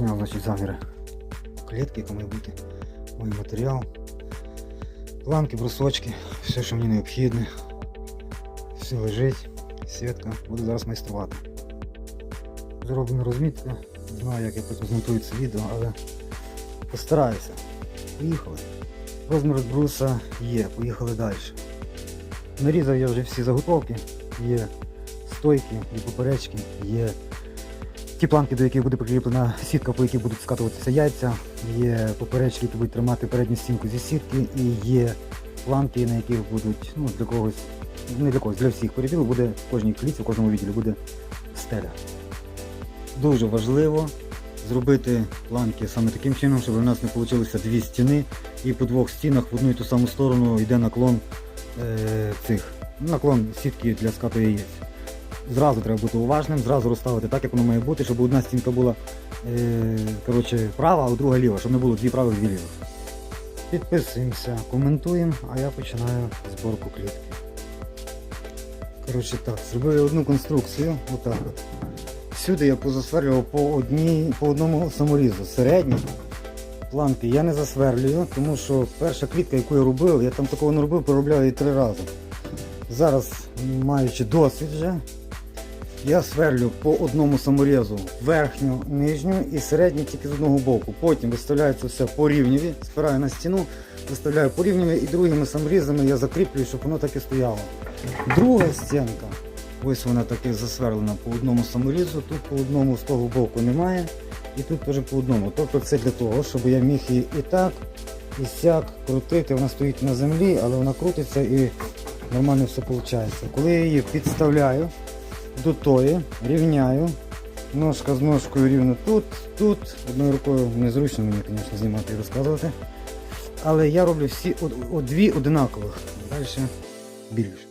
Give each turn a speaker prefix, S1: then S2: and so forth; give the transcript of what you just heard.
S1: Зняв, значить, заміри клітки, яка має бути мій матеріал. Планки, брусочки, все, що мені необхідне. Все лежить, сітка. Буду зараз майструвати. Зроблена розмітка. Не знаю, як я потім змонтую це відео, але постараюся. Поїхали. Розмір бруса є, поїхали далі. Нарізав я вже всі заготовки, є стойки і поперечки, є ті планки, до яких буде прикріплена сітка, по якій будуть скатуватися яйця, є поперечки, які будуть тримати передню стінку зі сітки, і є планки, на яких будуть ну, для когось, не для когось, для всіх переділу буде в кожній кліці, в кожному відділі буде стеля. Дуже важливо зробити планки саме таким чином, щоб у нас не вийшло дві стіни, і по двох стінах в одну і ту саму сторону йде наклон е, цих наклон сітки для скату яєць. Зразу треба бути уважним, зразу розставити так, як воно має бути, щоб одна стінка була е, коротше, права, а друга ліва, щоб не було дві правих, дві лівих. Підписуємося, коментуємо, а я починаю зборку клітки. Коротше так, зробив я одну конструкцію, отак от. Всюди я позасверлював по, одній, по одному саморізу. Середній планки я не засверлюю, тому що перша клітка, яку я робив, я там такого не робив, проробляв її три рази. Зараз, маючи досвід вже, я сверлю по одному саморізу верхню, нижню і середню тільки з одного боку. Потім виставляю це все по рівневі, спираю на стіну, виставляю по рівневі і другими саморізами я закріплюю, щоб воно так і стояло. Друга стінка, ось вона таки засверлена по одному саморізу, тут по одному з того боку немає, і тут теж по одному. Тобто це для того, щоб я міг її і так, і сяк крутити. Вона стоїть на землі, але вона крутиться і нормально все виходить. Коли я її підставляю до тої, рівняю, ножка з ножкою рівно тут, тут, одною рукою незручно мені, звісно, знімати і розказувати. Але я роблю всі дві одинакових. Далі більше.